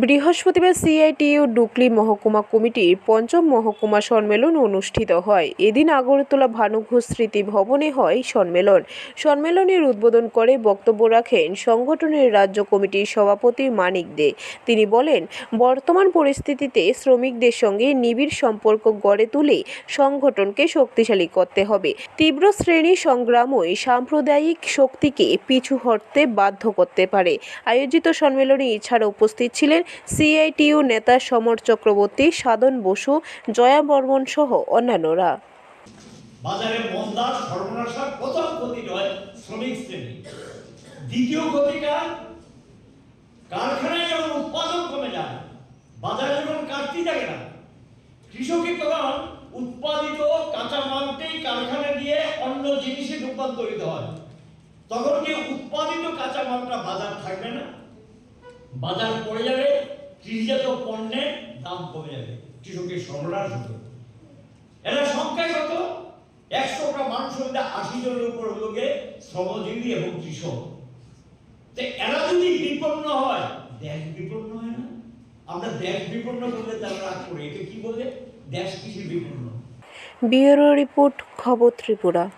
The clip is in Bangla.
বৃহস্পতিবার সিআইটিইউ ডুকলি মহকুমা কমিটির পঞ্চম মহকুমা সম্মেলন অনুষ্ঠিত হয়। এদিন আগরতলা ভানুঘোষ স্মৃতি ভবনে হয় সম্মেলন। সম্মেলনের উদ্বোধন করে বক্তব্য রাখেন সংগঠনের রাজ্য কমিটির সভাপতি মানিক দে। তিনি বলেন, বর্তমান পরিস্থিতিতে শ্রমিকদের সঙ্গে নিবিড় সম্পর্ক গড়ে তুলে সংগঠনকে শক্তিশালী করতে হবে। তীব্র শ্রেণি সংগ্রামই সাম্প্রদায়িক শক্তিকে পিছু হটতে বাধ্য করতে পারে। আয়োজিত সম্মেলনে এছাড়া উপস্থিত ছিলেন সিআইটিইউ নেতা সমর চক্রবর্তী, সাধন বসু, জয়া বর্মন সহ অন্যান্যরা। বাজারে মন্দা প্রথম ক্ষতি হয় শ্রমিক দ্বিতীয় কারখানায় যখন উৎপাদন কমে যায়, বাজারে যখন কাটতি থাকে না কৃষকের তখন উৎপাদিত কাঁচা কারখানায় দিয়ে অন্য জিনিসে রূপান্তরিত হয়। তখন কি উৎপাদিত কাঁচা মালটা বাজার থাকবে না? বাজার পড়ে যাবে কৃষিজাত পণ্যের দাম কমে যাবে। কৃষকের সর্বনাশ হবে। এরা সংখ্যায় কত? একশোটা মানুষের মধ্যে আশি জনের উপর হলো গিয়ে শ্রমজীবী এবং কৃষক। তো এরা যদি বিপন্ন হয়, দেশ বিপন্ন হয় না? আমরা দেশ বিপন্ন করলে তারা রাগ করে। এটা কি বলে? দেশ কৃষি বিপন্ন। ব্যুরো রিপোর্ট, খবর ত্রিপুরা।